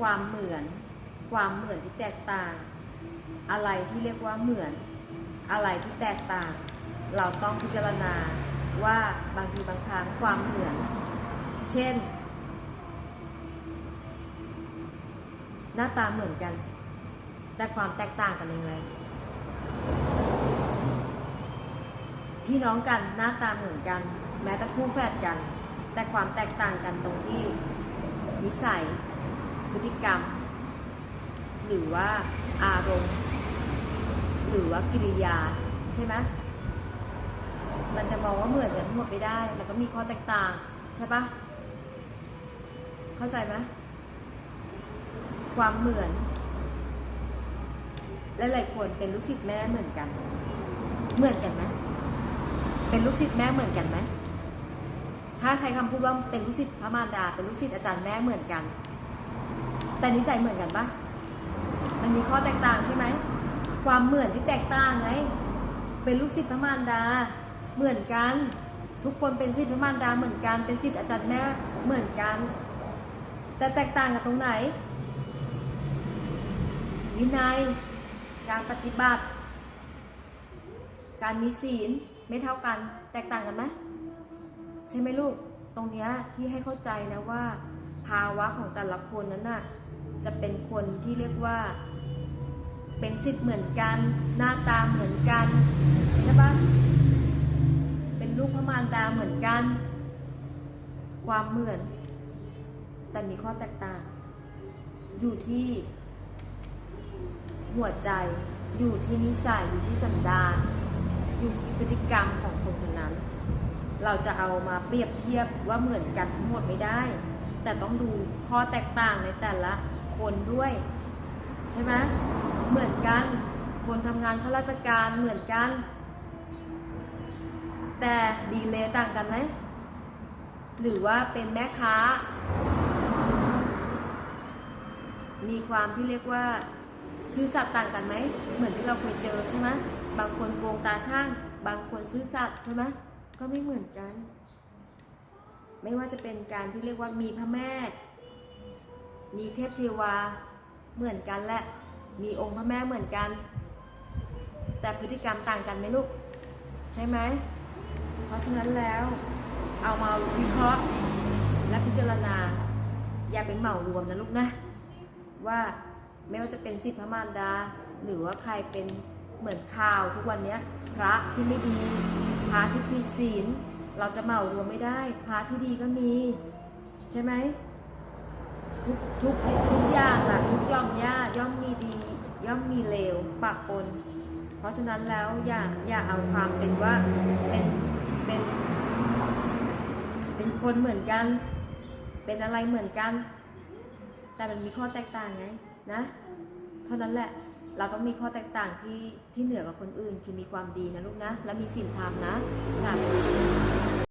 ความเหมือน ความเหมือนที่แตกต่าง อะไรที่เรียกว่าเหมือน อะไรที่แตกต่าง เราต้องพิจารณาว่าบางทีบางครั้งความเหมือน เช่น หน้าตาเหมือนกัน แต่ความแตกต่างกันยังไงพี่น้องกันหน้าตาเหมือนกัน แม้แต่คู่แฝดกัน แต่ความแตกต่างกันตรงที่นิสัย พฤติกรรม หรือว่าอารมณ์ หรือว่ากิริยาใช่ไหมมันจะมองว่าเหมือนกันทั้งหมดไม่ได้มันก็มีข้อแตกต่างใช่ปะเข้าใจไหมความเหมือน และหลายคนเป็นลูกศิษย์แม่เหมือนกัน เหมือนกันไหมเป็นลูกศิษย์แม่เหมือนกันไหมถ้าใช้คำพูดว่าเป็นลูกศิษย์พระมารดา เป็นลูกศิษย์อาจารย์แม่เหมือนกัน แต่นิสัยเหมือนกันปะมันมีข้อแตกต่างใช่ไหม ความเหมือนที่แตกต่างไง เป็นลูกศิษย์พระมารดา เหมือนกัน ทุกคนเป็นศิษย์พระมารดาเหมือนกัน เป็นศิษย์อาจารย์แม่เหมือนกัน แต่แตกต่างกันตรงไหน วินัย การปฏิบัติ การมีศีลไม่เท่ากัน แตกต่างกันไหมใช่ไหมลูก ตรงเนี้ยที่ให้เข้าใจนะว่า ภาวะของแต่ละคนนั้นน่ะจะเป็นคนที่เรียกว่าเป็นสิทธิ์เหมือนกัน หน้าตาเหมือนกันใช่ปะเป็นลูกพระมารดาเหมือนกัน ความเหมือน แต่มีข้อแตกต่าง อยู่ที่หัวใจอยู่ที่นิสัยอยู่ที่สันดานอยู่ที่พฤติกรรมของคนคนนั้น เราจะเอามาเปรียบเทียบว่าเหมือนกันทั้งหมดไม่ได้ แต่ต้องดูข้อแตกต่างในแต่ละคนด้วย ใช่ไหมเหมือนกัน คนทำงานข้าราชการเหมือนกัน แต่ดีเลย์ต่างกันไหมหรือว่าเป็นแม่ค้า มีความที่เรียกว่าซื่อสัตย์ต่างกันไหม เหมือนที่เราเคยเจอใช่ไหมบางคนโกงตาช่าง บางคนซื่อสัตย์ใช่ไหมก็ไม่เหมือนกัน ไม่ว่าจะเป็นการที่เรียกว่ามีพระแม่ มีเทพเทวาเหมือนกันและมีองค์พระแม่เหมือนกัน แต่พฤติกรรมต่างกันไหมลูก ใช่ไหม เพราะฉะนั้นแล้วเอามาวิเคราะห์และพิจารณา อย่าเป็นเหมารวมนะลูกนะ ว่าไม่ว่าจะเป็นสิทธิพระมารดา หรือว่าใครเป็นเหมือนข่าวทุกวันนี้พระที่ไม่ดีพระที่ผิดศีล เราจะเหมารวมไม่ได้พระที่ดีก็มี ใช่ไหมทุกทุกทุกอย่างอะทุกย่อมย่าย่อมมีดีย่อมมีเลวปะปน เพราะฉะนั้นแล้วอย่าอย่าเอาความเป็นว่าเป็นเป็น เป็นคนเหมือนกัน เป็นอะไรเหมือนกัน แต่มันมีข้อแตกต่างไงนะ เท่านั้นแหละ เราต้องมีข้อแตกต่างที่ที่เหนือกว่าคนอื่น คือมีความดีนะลูกนะ และมีศีลธรรมนะสาธุ